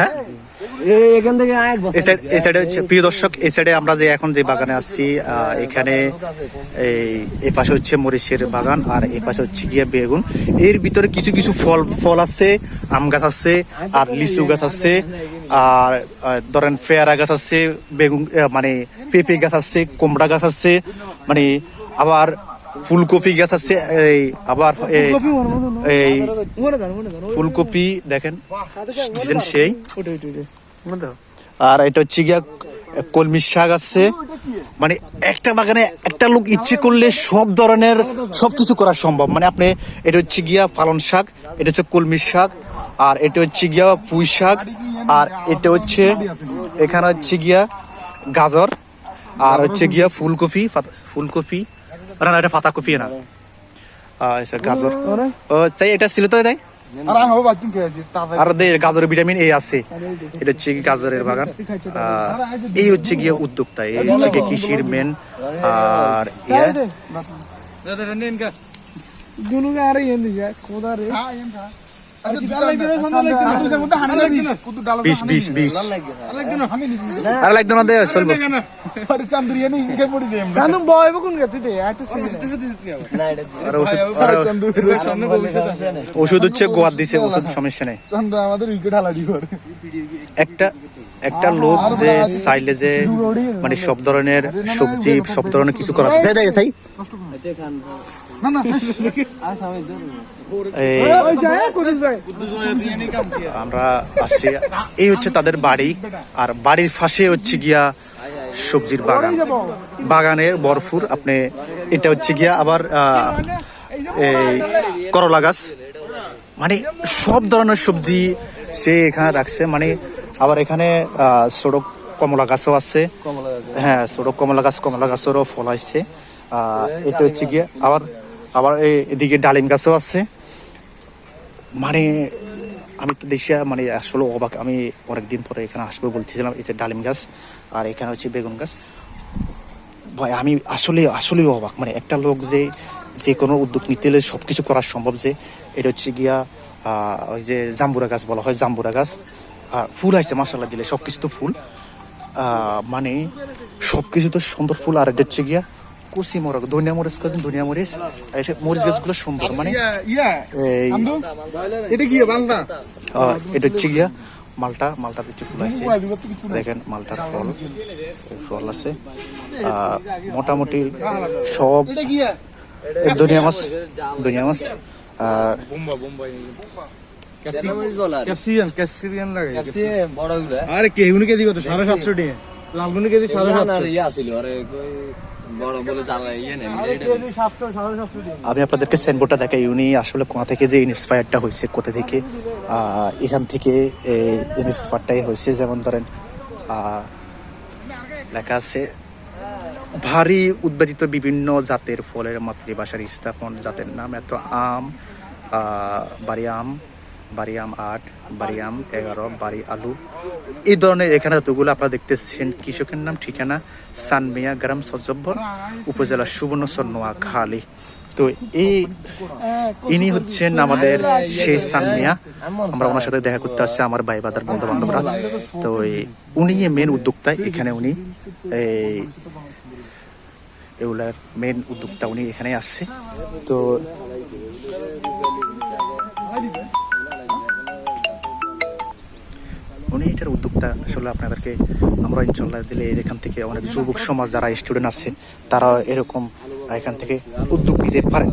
হ্যাঁ? সাইড সাইডে হচ্ছে প্রিয় দর্শক এই সাইডে আমরা যে এখন যে বাগানে আসছি এখানে এই হচ্ছে মরিচের বাগান আর এই পাশে হচ্ছে গিয়ে বেগুন। এর ভিতরে কিছু কিছু ফল ফল আছে, আম গাছ আছে, আর লিচু গাছ আছে, আর ধরেন পেয়ারা গাছ আছে, বেগুন মানে পেঁপে গাছ আছে, কুমড়া গাছ আছে মানে আবার ফুলকপি গাছ আছে এই আবার এই- ফুলকপি দেখেন সেই। আর এটা হচ্ছে গিয়া কলমি শাক আছে। মানে একটা বাগানে একটা লোক ইচ্ছে করলে সব ধরনের সবকিছু করা সম্ভব। মানে আপনি এটা হচ্ছে গিয়া পালন শাক এটা হচ্ছে কলমি শাক আর এটা হচ্ছে গিয়া পুঁই শাক আর এটা হচ্ছে এখানে হচ্ছে গিয়া গাজর আর হচ্ছে গিয়া ফুলকপি ফুলকপি। না না এটা পাতাকপি না। আচ্ছা গাজর। ও চাই এটা ছিল তো তাই আর দে গাজর ভিটামিন এ আছে। এটা হচ্ছে কি গাজরের বাগান। আহ, এই হচ্ছে গিয়ে উদ্যোক্তা এই হচ্ছে গিয়ে কৃষির মেন আর ইয়ে দুনুকে আরে ইয়ে দিছে। খোদা রে ওষুধ হচ্ছে গোয়ার দিছে ওষুধ সমস্যা নেই। আমাদের উইকেট হালাদি করে। একটা একটা লোক যে চাইলে যে মানে সব ধরনের সবজি সব ধরনের কিছু করা যায় তাই আমরা আসছি। এই হচ্ছে তাদের বাড়ি, আর বাড়ির পাশে হচ্ছে গিয়া সবজির বাগান। বাগানের বরফুর আপনি, এটা হচ্ছে গিয়া আবার এই করলা গাছ। মানে সব ধরনের সবজি সে এখানে রাখছে। মানে আবার এখানে ছোট কমলা গাছও আছে। হ্যাঁ ছোট কমলা গাছ, কমলা গাছেরও ফল আসছে। এটা হচ্ছে গিয়ে আবার আবার এদিকে ডালিম গাছও আছে। মানে আমি তো দেশে মানে আসলে অবাক, আমি অনেকদিন পরে এখানে আসব বলতেছিলাম, এই যে ডালিম গাছ আর এখানে হচ্ছে বেগুন গাছ। ভাই, আমি আসলে আসলে অবাক মানে একটা লোক যে যে কোনো উদ্যোগ নিতে হলে সব কিছু করা সম্ভব যে এটা হচ্ছে গিয়া ওই যে জাম্বুরা গাছ বলা হয়, জাম্বুরা গাছ। আর ফুল আছে মাসাল্লাহ দিলে সব কিছু তো ফুল। মানে সব কিছু তো সুন্দর ফুল, আর এটা হচ্ছে গিয়া কুসি মরক ধনিয়া মরিচ ধনিয়া মরিচ আর এসব মরিচ গাছগুলো সুন্দর মানে ইয়া ইয়া সামদু এটা কি বাংলা? এটা হচ্ছে গিয়া মালটা মালটা হচ্ছে ফুল আছে দেখেন মালটার ফল ফল আছে। মোটামুটি সব দুনিয়া মাছ দুনিয়া মাছ আর কেজি কত? সাড়ে সাতশো টাকা লালগুনি কেজি সাড়ে সাতশো। ইয়া সাতশো আমি আপনাদেরকে সাইনবোর্ডটা দেখাই, উনি আসলে কোথা থেকে যে ইন্সপায়ারটা হয়েছে কোথা থেকে এখান থেকে ইন্সপায়ারটাই হয়েছে। যেমন ধরেন লেখা আছে, ভারী উদ্বেদিত বিভিন্ন জাতের ফলের মাতৃভাষার স্থাপন। জাতের নাম এত আম বাড়ি আম বাড়ি আম আট বাড়ি আম এগারো বাড়ি আলু। এই ধরনের এখানে যতগুলো আপনারা দেখতেছেন, কৃষকের নাম, ঠিকানা, সানমিয়া গ্রাম সজ্জব্বর উপজেলা সুবর্ণচর, নোয়াখালী। তো এই ইনি হচ্ছেন আমাদের সেই সানমিয়া। আমরা ওনার সাথে দেখা করতে আসছি, আমার ভাই বাদার বন্ধু বান্ধবরা তো উনি মেন উদ্যোক্তা, এখানে উনি এই এগুলার মেন উদ্যোক্তা উনি এখানে আসছে। তো উনি এটার উদ্যোক্তা আসলে আপনাদেরকে আমরা ইনশাল্লাহ দিলে এখান থেকে অনেক যুবক সমাজ যারা স্টুডেন্ট আছে তারা এরকম এখান থেকে উদ্যোগ নিতে পারেন